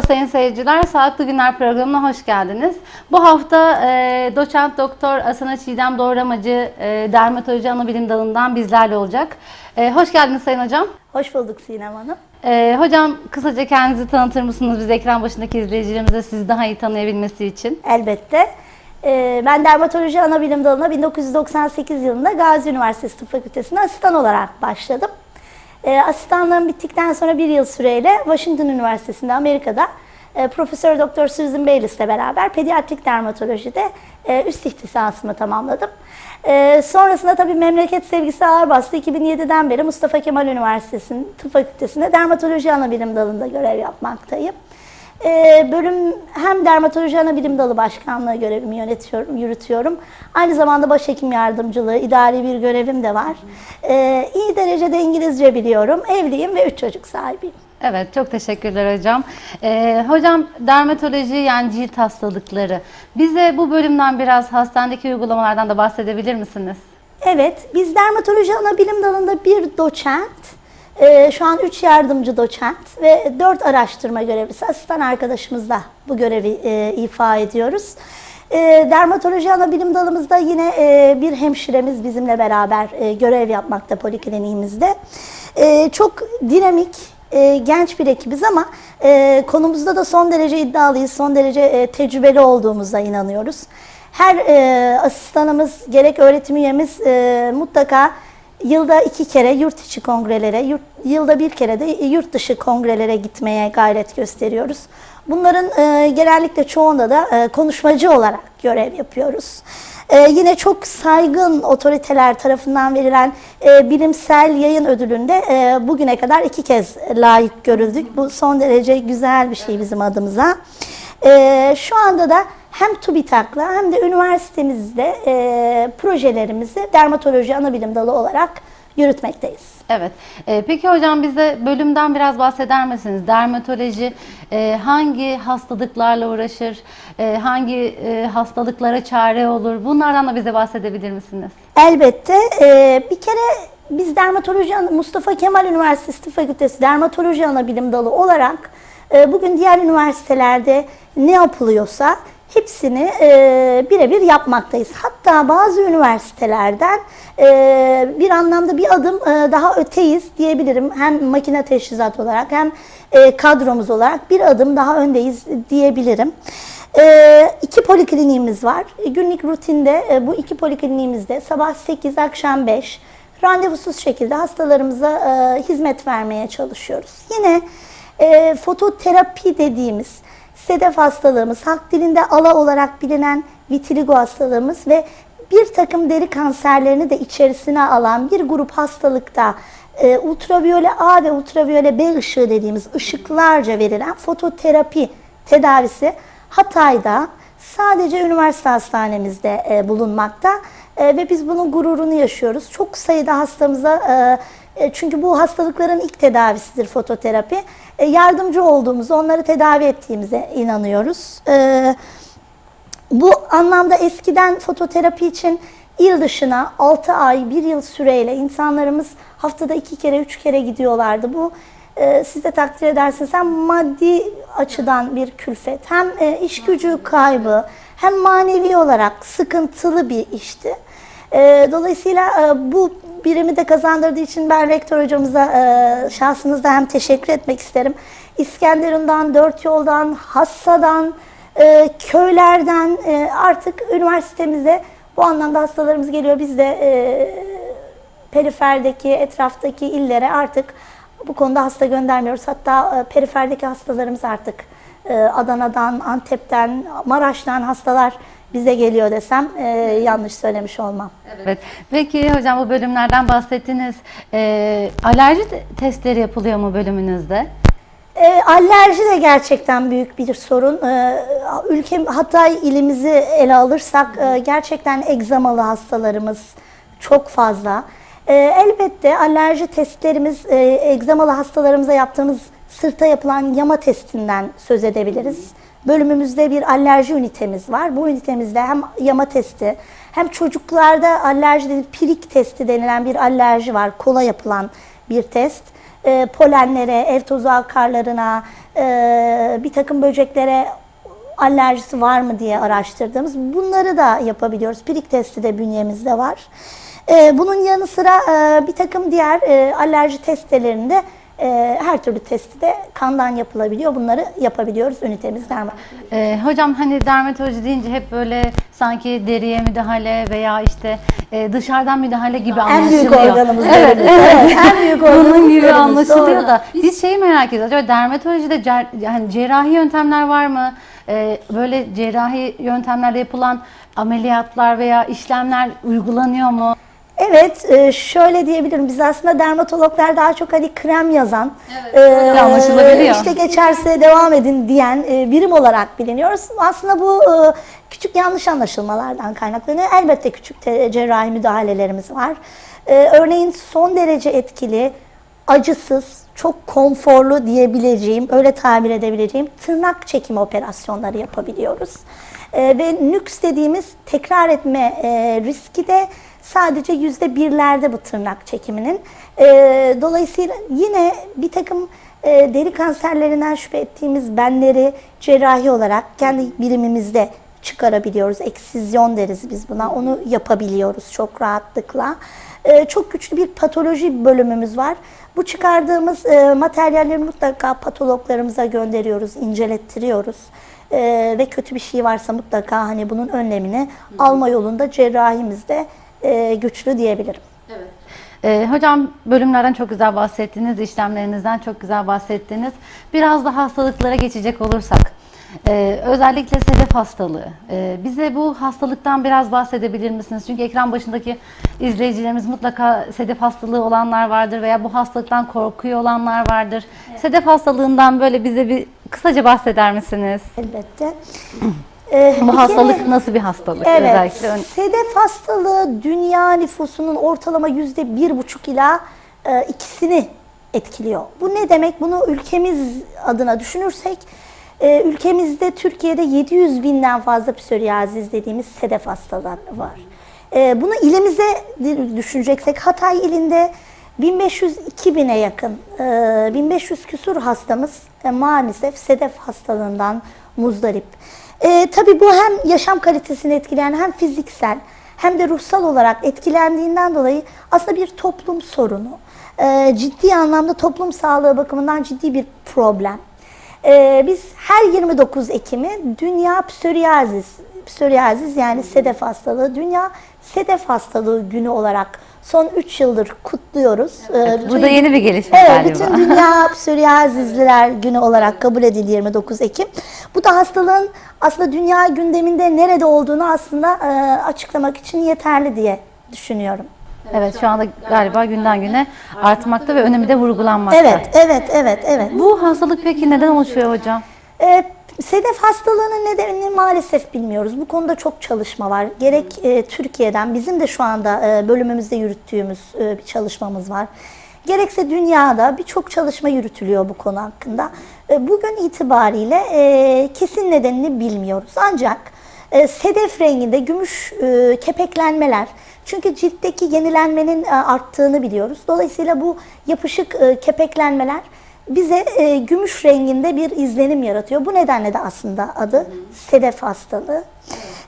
Merhaba sayın seyirciler, Sağlıklı Günler programına hoş geldiniz. Bu hafta e, doçent doktor Asana Çiğdem Doğramacı e, Dermatoloji Anabilim Dalı'ndan bizlerle olacak. E, hoş geldiniz sayın hocam. Hoş bulduk Sinem Hanım. E, hocam kısaca kendinizi tanıtır mısınız? Biz ekran başındaki izleyicilerimize sizi daha iyi tanıyabilmesi için. Elbette. Ee, Ben dermatoloji ana bilim dalına 1998 yılında Gazi Üniversitesi Tıp Fakültesi'ne asistan olarak başladım. Ee, Asistanlığım bittikten sonra bir yıl süreyle Washington Üniversitesi'nde Amerika'da e, Profesör Doktor Susan Bayliss ile beraber pediatrik dermatolojide e, üst ihtisasımı tamamladım. E, sonrasında tabii memleket sevgisi ağır bastı. 2007'den beri Mustafa Kemal Üniversitesi'nin Tıp Fakültesi'nde dermatoloji ana bilim dalında görev yapmaktayım. Ee, bölüm hem dermatoloji ana bilim dalı başkanlığı görevimi yönetiyorum, yürütüyorum. Aynı zamanda başhekim yardımcılığı, idari bir görevim de var. Ee, iyi derecede İngilizce biliyorum. Evliyim ve üç çocuk sahibiyim. Evet, çok teşekkürler hocam. E, hocam dermatoloji yani cilt hastalıkları. Bize bu bölümden biraz hastanedeki uygulamalardan da bahsedebilir misiniz? Evet, biz dermatoloji ana bilim dalında bir doçent, e, şu an 3 yardımcı doçent ve 4 araştırma görevlisi asistan arkadaşımızla bu görevi e, ifa ediyoruz. E, dermatoloji ana bilim dalımızda yine e, bir hemşiremiz bizimle beraber e, görev yapmakta polikliniğimizde. E, çok dinamik, e, genç bir ekibiz ama e, konumuzda da son derece iddialıyız, son derece e, tecrübeli olduğumuza inanıyoruz. Her e, asistanımız, gerek öğretim üyemiz e, mutlaka yılda iki kere yurt içi kongrelere, yurt, yılda bir kere de yurt dışı kongrelere gitmeye gayret gösteriyoruz. Bunların e, genellikle çoğunda da e, konuşmacı olarak görev yapıyoruz. E, yine çok saygın otoriteler tarafından verilen e, bilimsel yayın ödülünde e, bugüne kadar iki kez layık görüldük. Bu son derece güzel bir şey bizim adımıza. E, şu anda da hem TÜBİTAK'la hem de üniversitemizde e, projelerimizi dermatoloji anabilim dalı olarak yürütmekteyiz. Evet. Ee, peki hocam bize bölümden biraz bahseder misiniz? Dermatoloji e, hangi hastalıklarla uğraşır? E, hangi e, hastalıklara çare olur? Bunlardan da bize bahsedebilir misiniz? Elbette. e, bir kere biz dermatoloji Mustafa Kemal Üniversitesi Tıp Fakültesi Dermatoloji Anabilim Dalı olarak e, bugün diğer üniversitelerde ne yapılıyorsa hepsini e, birebir yapmaktayız. Hatta bazı üniversitelerden e, bir anlamda bir adım e, daha öteyiz diyebilirim. Hem makine teşhisat olarak hem e, kadromuz olarak bir adım daha öndeyiz diyebilirim. E, iki polikliniğimiz var. Günlük rutinde e, bu iki polikliniğimizde sabah 8, akşam 5 randevusuz şekilde hastalarımıza e, hizmet vermeye çalışıyoruz. Yine e, fototerapi dediğimiz sedef hastalığımız, halk dilinde ala olarak bilinen vitiligo hastalığımız ve bir takım deri kanserlerini de içerisine alan bir grup hastalıkta e, ultraviyole A ve ultraviyole B ışığı dediğimiz ışıklarca verilen fototerapi tedavisi Hatay'da sadece üniversite hastanemizde e, bulunmakta E, ve biz bunun gururunu yaşıyoruz. Çok sayıda hastamıza e, e, çünkü bu hastalıkların ilk tedavisidir fototerapi. E, yardımcı olduğumuzu, onları tedavi ettiğimize inanıyoruz. E, bu anlamda eskiden fototerapi için il dışına 6 ay, 1 yıl süreyle insanlarımız haftada 2 kere, 3 kere gidiyorlardı. Bu e, siz de takdir edersiniz hem maddi açıdan bir külfet, hem iş gücü kaybı, hem manevi olarak sıkıntılı bir işti. E, dolayısıyla e, bu birimi de kazandırdığı için ben rektör hocamıza e, şahsınızda hem teşekkür etmek isterim. İskenderun'dan, Dört Yol'dan, Hassa'dan, e, köylerden e, artık üniversitemize bu anlamda hastalarımız geliyor. Biz de e, periferdeki, etraftaki illere artık bu konuda hasta göndermiyoruz. Hatta e, periferdeki hastalarımız artık e, Adana'dan, Antep'ten, Maraş'tan hastalar bize geliyor desem e, yanlış söylemiş olmam. Evet. Peki hocam bu bölümlerden bahsettiniz. E, alerji te- testleri yapılıyor mu bölümünüzde? E, alerji de gerçekten büyük bir sorun. E, ülkem Hatay ilimizi ele alırsak e, gerçekten egzamalı hastalarımız çok fazla. E, elbette alerji testlerimiz e, egzamalı hastalarımıza yaptığımız sırta yapılan yama testinden söz edebiliriz. Bölümümüzde bir alerji ünitemiz var. Bu ünitemizde hem yama testi hem çocuklarda alerji dediğimiz pirik testi denilen bir alerji var. Kola yapılan bir test. e, polenlere, ev tozu akarlarına, e, bir takım böceklere alerjisi var mı diye araştırdığımız bunları da yapabiliyoruz. Pirik testi de bünyemizde var. E, bunun yanı sıra e, bir takım diğer e, alerji testlerinde e, her türlü testi de kandan yapılabiliyor. Bunları yapabiliyoruz ünitemizde. ama. Ee, hocam hani dermatoloji deyince hep böyle sanki deriye müdahale veya işte e, dışarıdan müdahale gibi En anlaşılıyor. büyük organımız Evet, derimiz. evet. En büyük organımız Bunun gibi derimiz, anlaşılıyor doğru. da biz şeyi merak ediyoruz. Acaba dermatolojide cer- yani cerrahi yöntemler var mı? Ee, böyle cerrahi yöntemlerde yapılan ameliyatlar veya işlemler uygulanıyor mu? Evet, e, şöyle diyebilirim. Biz aslında dermatologlar daha çok hani krem yazan, öyle anlaşılabiliyor. işte geçerse devam edin diyen e, birim olarak biliniyoruz. Aslında bu e, küçük yanlış anlaşılmalardan kaynaklanıyor. Elbette küçük cerrahi müdahalelerimiz var. E, Örneğin son derece etkili, acısız, çok konforlu diyebileceğim, öyle tabir edebileceğim tırnak çekimi operasyonları yapabiliyoruz. E, ve nüks dediğimiz tekrar etme e, riski de sadece yüzde birlerde bu tırnak çekiminin. E, dolayısıyla yine bir takım e, deri kanserlerinden şüphe ettiğimiz benleri cerrahi olarak kendi birimimizde çıkarabiliyoruz. Eksizyon deriz biz buna. Onu yapabiliyoruz çok rahatlıkla. E, çok güçlü bir patoloji bölümümüz var. Bu çıkardığımız e, materyalleri mutlaka patologlarımıza gönderiyoruz, incelettiriyoruz. E, ve kötü bir şey varsa mutlaka hani bunun önlemini alma yolunda cerrahimiz de e, güçlü diyebilirim. Ee, hocam bölümlerden çok güzel bahsettiniz, işlemlerinizden çok güzel bahsettiniz. Biraz da hastalıklara geçecek olursak, ee, özellikle sedef hastalığı. Ee, bize bu hastalıktan biraz bahsedebilir misiniz? Çünkü ekran başındaki izleyicilerimiz mutlaka sedef hastalığı olanlar vardır veya bu hastalıktan korkuyor olanlar vardır. Sedef hastalığından böyle bize bir kısaca bahseder misiniz? Elbette. E, bir Bu kere- hastalık nasıl bir hastalık? Evet, Özellikle sedef hastalığı dünya nüfusunun ortalama yüzde bir buçuk ila e, ikisini etkiliyor. Bu ne demek? Bunu ülkemiz adına düşünürsek, e, ülkemizde Türkiye'de 700 binden fazla psoriaziz dediğimiz sedef hastaları var. E, bunu ilimize düşüneceksek, Hatay ilinde 1500-2000'e yakın, e, 1500 küsur hastamız e, maalesef sedef hastalığından muzdarip. E, tabii bu hem yaşam kalitesini etkileyen hem fiziksel hem de ruhsal olarak etkilendiğinden dolayı aslında bir toplum sorunu. E, ciddi anlamda toplum sağlığı bakımından ciddi bir problem. E, biz her 29 Ekim'i Dünya Psoriasis, psoriasis yani sedef hastalığı, Dünya Sedef Hastalığı Günü olarak son 3 yıldır kutluyoruz. E, Bu da yeni bir gelişme Evet, galiba. bütün Dünya Psoriazizliler Günü olarak kabul edildi 29 Ekim. Bu da hastalığın aslında dünya gündeminde nerede olduğunu aslında e, açıklamak için yeterli diye düşünüyorum. Evet şu anda galiba günden güne artmakta ve önemi de vurgulanmakta. Evet, evet, evet, evet. Bu hastalık peki neden oluşuyor hocam? E, sedef hastalığının nedenini maalesef bilmiyoruz. Bu konuda çok çalışma var. Gerek e, Türkiye'den, bizim de şu anda e, bölümümüzde yürüttüğümüz e, bir çalışmamız var. Gerekse dünyada birçok çalışma yürütülüyor bu konu hakkında. E, bugün itibariyle e, kesin nedenini bilmiyoruz. Ancak e, sedef renginde gümüş e, kepeklenmeler, çünkü ciltteki yenilenmenin e, arttığını biliyoruz. Dolayısıyla bu yapışık e, kepeklenmeler bize e, gümüş renginde bir izlenim yaratıyor. Bu nedenle de aslında adı sedef hastalığı.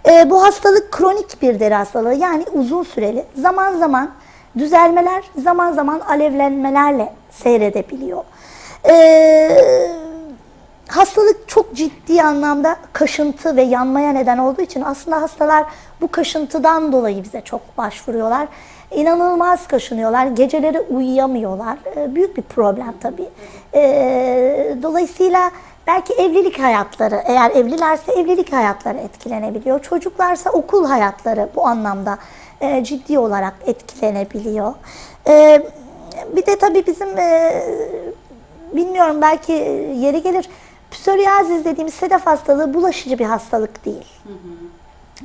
E, bu hastalık kronik bir deri hastalığı yani uzun süreli. Zaman zaman düzelmeler, zaman zaman alevlenmelerle seyredebiliyor. E, hastalık çok ciddi anlamda kaşıntı ve yanmaya neden olduğu için aslında hastalar bu kaşıntıdan dolayı bize çok başvuruyorlar. İnanılmaz kaşınıyorlar, geceleri uyuyamıyorlar. Ee, büyük bir problem tabii. Ee, dolayısıyla belki evlilik hayatları, eğer evlilerse evlilik hayatları etkilenebiliyor. Çocuklarsa okul hayatları bu anlamda e, ciddi olarak etkilenebiliyor. Ee, bir de tabii bizim e, bilmiyorum belki yeri gelir. Psoriasis dediğimiz sedef hastalığı bulaşıcı bir hastalık değil.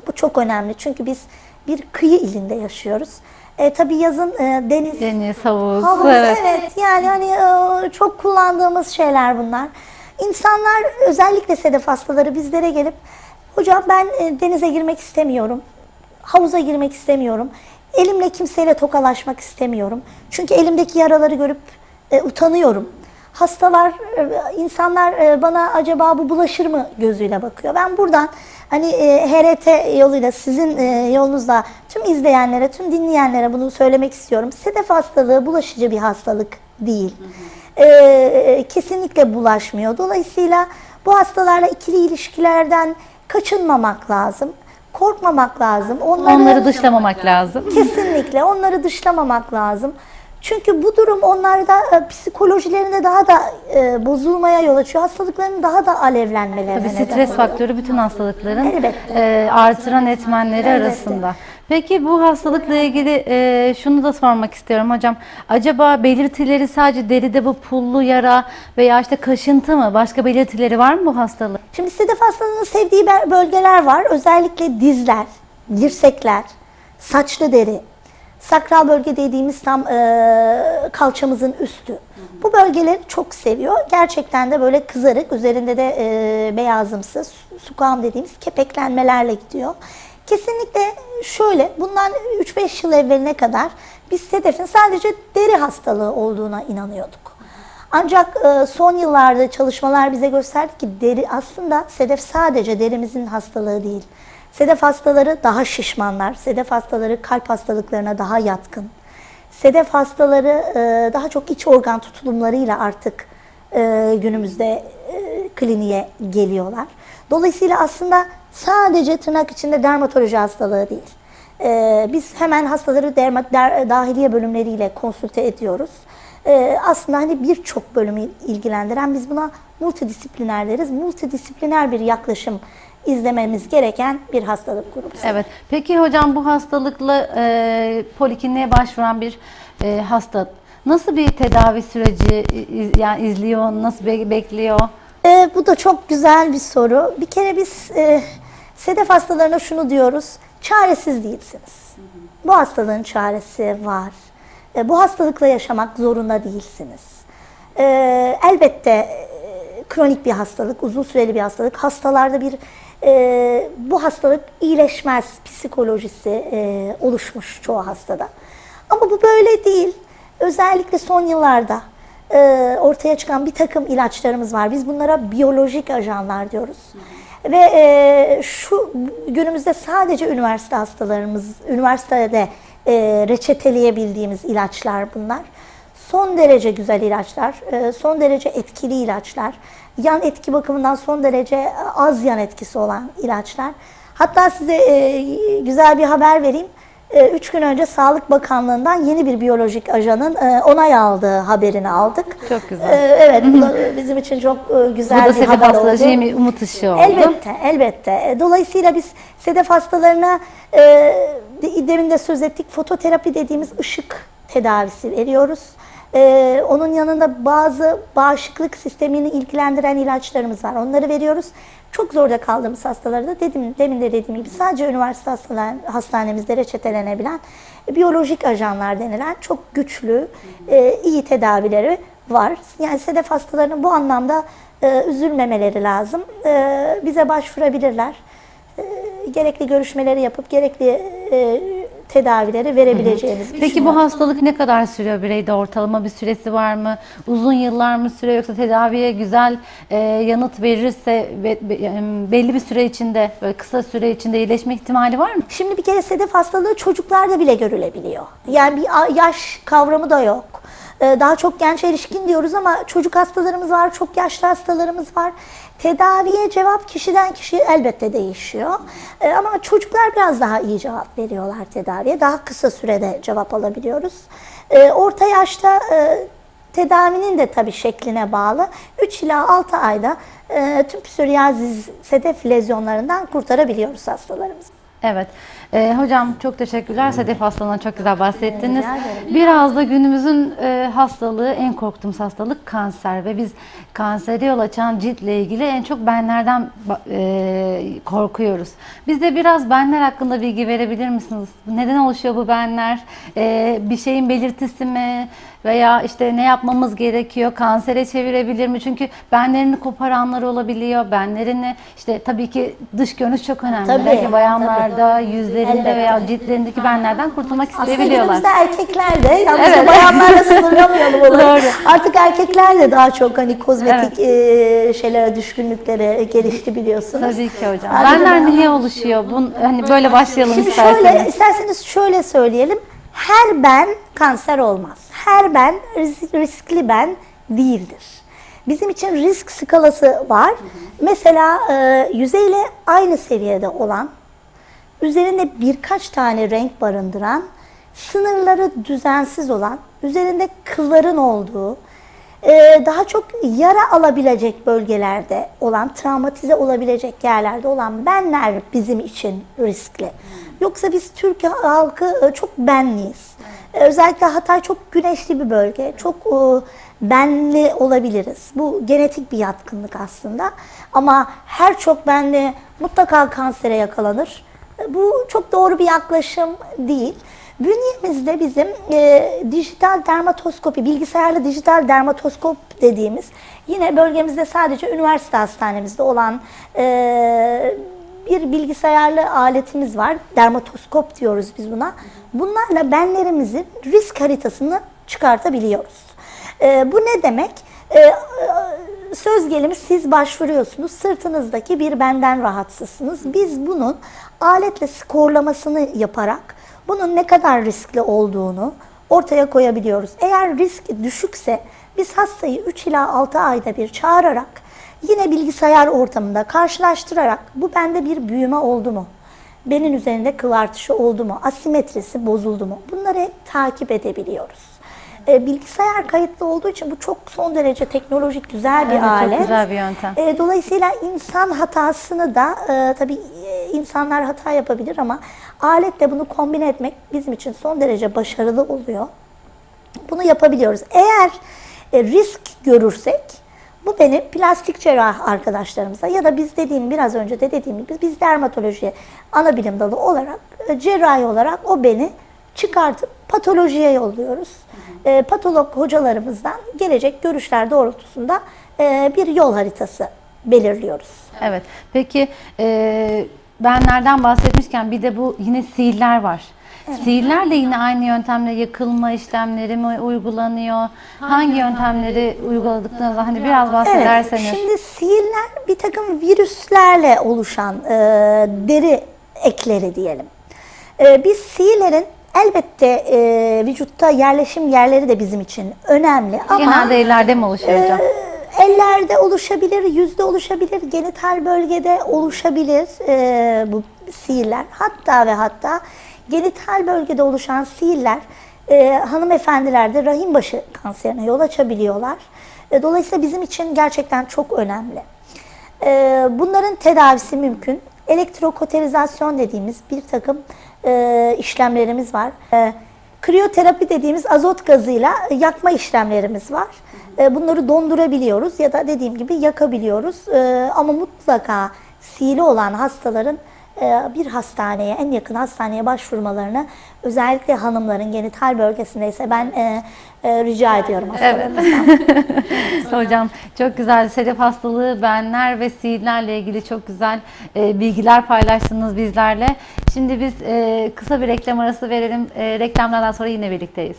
Bu çok önemli çünkü biz bir kıyı ilinde yaşıyoruz. E, tabii yazın e, deniz, Deniz, havuz, havuz, evet. evet. yani hani e, çok kullandığımız şeyler bunlar. İnsanlar özellikle sedef hastaları bizlere gelip hocam ben e, denize girmek istemiyorum, havuza girmek istemiyorum, elimle kimseyle tokalaşmak istemiyorum. Çünkü elimdeki yaraları görüp e, utanıyorum. Hastalar, e, insanlar e, bana acaba bu bulaşır mı gözüyle bakıyor. Ben buradan hani e, HRT yoluyla sizin yolunuzla tüm izleyenlere, tüm dinleyenlere bunu söylemek istiyorum. Sedef hastalığı bulaşıcı bir hastalık değil. E, kesinlikle bulaşmıyor. Dolayısıyla bu hastalarla ikili ilişkilerden kaçınmamak lazım. Korkmamak lazım. Onları, Onları dışlamamak lazım. Kesinlikle onları dışlamamak lazım. Çünkü bu durum onlarda e, psikolojilerinde daha da e, bozulmaya yol açıyor. Hastalıkların daha da alevlenmelerine Tabii stres oluyor. faktörü bütün hastalıkların Elbette. e, artıran etmenleri Elbette. arasında. Peki bu hastalıkla ilgili e, şunu da sormak istiyorum hocam. Acaba belirtileri sadece deride bu pullu yara veya işte kaşıntı mı? Başka belirtileri var mı bu hastalığın? Şimdi sedef hastalığının sevdiği bölgeler var. Özellikle dizler, dirsekler, saçlı deri, sakral bölge dediğimiz tam e, kalçamızın üstü. Bu bölgeleri çok seviyor. Gerçekten de böyle kızarık, üzerinde de e, beyazımsı, su- sukam dediğimiz kepeklenmelerle gidiyor. Kesinlikle şöyle, bundan 3-5 yıl evveline kadar biz sedefin sadece deri hastalığı olduğuna inanıyorduk. Ancak e, son yıllarda çalışmalar bize gösterdi ki deri aslında sedef sadece derimizin hastalığı değil. Sedef hastaları daha şişmanlar, sedef hastaları kalp hastalıklarına daha yatkın. Sedef hastaları e, daha çok iç organ tutulumlarıyla artık e, günümüzde e, kliniğe geliyorlar. Dolayısıyla aslında sadece tırnak içinde dermatoloji hastalığı değil. E, biz hemen hastaları derma, der- dahiliye bölümleriyle konsülte ediyoruz. Aslında hani birçok bölümü ilgilendiren biz buna multidisipliner deriz. Multidisipliner bir yaklaşım izlememiz gereken bir hastalık grubu. Evet. Peki hocam bu hastalıkla e, polikliniğe başvuran bir e, hasta nasıl bir tedavi süreci iz- yani izliyor, nasıl be- bekliyor? Ee, bu da çok güzel bir soru. Bir kere biz e, sedef hastalarına şunu diyoruz. Çaresiz değilsiniz. Bu hastalığın çaresi var. E, bu hastalıkla yaşamak zorunda değilsiniz. E, elbette e, kronik bir hastalık, uzun süreli bir hastalık. Hastalarda bir e, bu hastalık iyileşmez psikolojisi e, oluşmuş çoğu hastada. Ama bu böyle değil. Özellikle son yıllarda e, ortaya çıkan bir takım ilaçlarımız var. Biz bunlara biyolojik ajanlar diyoruz. Ve e, şu günümüzde sadece üniversite hastalarımız, üniversitede e, reçeteleyebildiğimiz ilaçlar bunlar. Son derece güzel ilaçlar, e, son derece etkili ilaçlar, yan etki bakımından son derece az yan etkisi olan ilaçlar. Hatta size e, güzel bir haber vereyim. E, Üç gün önce Sağlık Bakanlığı'ndan yeni bir biyolojik ajanın e, onay aldığı haberini aldık. Çok güzel. E, Evet, bu da bizim için çok e, Bu güzel da bir sedef haber oldu. bir umut ışığı oldu. Elbette, elbette. E, Dolayısıyla biz sedef hastalarına e, de- demin de söz ettik fototerapi dediğimiz ışık tedavisi veriyoruz. E, onun yanında bazı bağışıklık sistemini ilgilendiren ilaçlarımız var. Onları veriyoruz. Çok zorda kaldığımız hastaları da dedim, demin de dediğim gibi sadece üniversite hastanemizde reçetelenebilen e, biyolojik ajanlar denilen çok güçlü, e, iyi tedavileri var. Yani sedef hastalarının bu anlamda e, üzülmemeleri lazım. E, bize başvurabilirler. E, gerekli görüşmeleri yapıp gerekli e, tedavileri verebileceğimiz. Peki bu hastalık ne kadar sürüyor bireyde ortalama bir süresi var mı? Uzun yıllar mı sürüyor yoksa tedaviye güzel e, yanıt verirse be- be- belli bir süre içinde böyle kısa süre içinde iyileşme ihtimali var mı? Şimdi bir kere sedef hastalığı çocuklarda bile görülebiliyor. Yani bir yaş kavramı da yok. Ee, Daha çok genç erişkin diyoruz ama çocuk hastalarımız var, çok yaşlı hastalarımız var. Tedaviye cevap kişiden kişiye elbette değişiyor. Ee, Ama çocuklar biraz daha iyi cevap veriyorlar tedaviye. Daha kısa sürede cevap alabiliyoruz. Ee, Orta yaşta e, Tedavinin de tabii şekline bağlı 3 ila 6 ayda e, tüm psoriasis sedef lezyonlarından kurtarabiliyoruz hastalarımızı. Evet. Ee, hocam çok teşekkürler. Sedef hastalığından çok güzel bahsettiniz. Biraz da günümüzün e, hastalığı, en korktuğumuz hastalık kanser ve biz kansere yol açan ciltle ilgili en çok benlerden e, korkuyoruz. Bize biraz benler hakkında bilgi verebilir misiniz? Neden oluşuyor bu benler? E, bir şeyin belirtisi mi? Veya işte ne yapmamız gerekiyor? Kansere çevirebilir mi? Çünkü benlerini koparanlar olabiliyor. Benlerini işte tabii ki dış görünüş çok önemli. Tabii, Belki bayanlarda yüzleri yüzlerinde Elbette. veya ciltlerindeki benlerden kurtulmak Aslında isteyebiliyorlar. günümüzde erkekler de yalnız Evet. bayanlarla sınırlamayalım olayı. Doğru. Artık erkekler de daha çok hani kozmetik e, şeylere düşkünlüklere gelişti biliyorsunuz. Tabii ki hocam. Sadece Benler niye oluşuyor? Bun, hani böyle başlayalım Şimdi isterseniz. şöyle, isterseniz şöyle söyleyelim. Her ben kanser olmaz. Her ben risk- riskli ben değildir. Bizim için risk skalası var. Mesela e, yüzeyle aynı seviyede olan, üzerinde birkaç tane renk barındıran, sınırları düzensiz olan, üzerinde kılların olduğu, e, daha çok yara alabilecek bölgelerde olan, travmatize olabilecek yerlerde olan benler bizim için riskli. Yoksa biz Türk halkı e, çok benliyiz. E, Özellikle Hatay çok güneşli bir bölge. Çok benli olabiliriz. Bu genetik bir yatkınlık aslında. Ama her çok benli mutlaka kansere yakalanır. Bu çok doğru bir yaklaşım değil. Bünyemizde bizim e, dijital dermatoskopi, bilgisayarlı dijital dermatoskop dediğimiz yine bölgemizde sadece üniversite hastanemizde olan e, bir bilgisayarlı aletimiz var. Dermatoskop diyoruz biz buna. Bunlarla benlerimizin risk haritasını çıkartabiliyoruz. E, bu ne demek? E, e, söz gelimi siz başvuruyorsunuz. Sırtınızdaki bir benden rahatsızsınız. Biz bunun aletle skorlamasını yaparak bunun ne kadar riskli olduğunu ortaya koyabiliyoruz. Eğer risk düşükse biz hastayı 3 ila 6 ayda bir çağırarak yine bilgisayar ortamında karşılaştırarak bu bende bir büyüme oldu mu? Benin üzerinde kıl artışı oldu mu? Asimetrisi bozuldu mu? Bunları takip edebiliyoruz. E, bilgisayar kayıtlı olduğu için bu çok son derece teknolojik güzel bir Evet, çok alet. güzel bir yöntem. E, dolayısıyla insan hatasını da e, tabii e, insanlar hata yapabilir ama aletle bunu kombine etmek bizim için son derece başarılı oluyor. Bunu yapabiliyoruz. Eğer e, risk görürsek bu beni plastik cerrah arkadaşlarımıza ya da biz dediğim biraz önce de dediğim gibi biz dermatoloji ana bilim dalı olarak e, cerrahi olarak o beni çıkartıp patolojiye yolluyoruz. E, patolog hocalarımızdan gelecek görüşler doğrultusunda e, bir yol haritası belirliyoruz. Evet. Peki e, benlerden bahsetmişken bir de bu yine sihirler var. Sihirler de yine aynı yöntemle yakılma işlemleri mi uygulanıyor? Hangi yöntemleri uyguladıklarınızda hani biraz bahsederseniz. Evet, şimdi sihirler bir takım virüslerle oluşan e, deri ekleri diyelim. E, biz sihirlerin elbette e, vücutta yerleşim yerleri de bizim için önemli ama Genelde ellerde mi oluşuyor hocam? e, ellerde oluşabilir, yüzde oluşabilir, genital bölgede oluşabilir e, bu sihirler. Hatta ve hatta genital bölgede oluşan sihirler e, hanımefendilerde rahim başı kanserine yol açabiliyorlar. E, dolayısıyla bizim için gerçekten çok önemli. E, bunların tedavisi mümkün. Elektrokoterizasyon dediğimiz bir takım e, işlemlerimiz var. E, kriyoterapi dediğimiz azot gazıyla yakma işlemlerimiz var. E, bunları dondurabiliyoruz ya da dediğim gibi yakabiliyoruz. E, ama mutlaka sihirli olan hastaların bir hastaneye, en yakın hastaneye başvurmalarını özellikle hanımların genital bölgesindeyse ben e, e, rica ediyorum hastalarımızdan. Hocam çok güzel sedef hastalığı, benler ve sihirlerle ilgili çok güzel e, bilgiler paylaştınız bizlerle. Şimdi biz e, kısa bir reklam arası verelim. E, reklamlardan sonra yine birlikteyiz.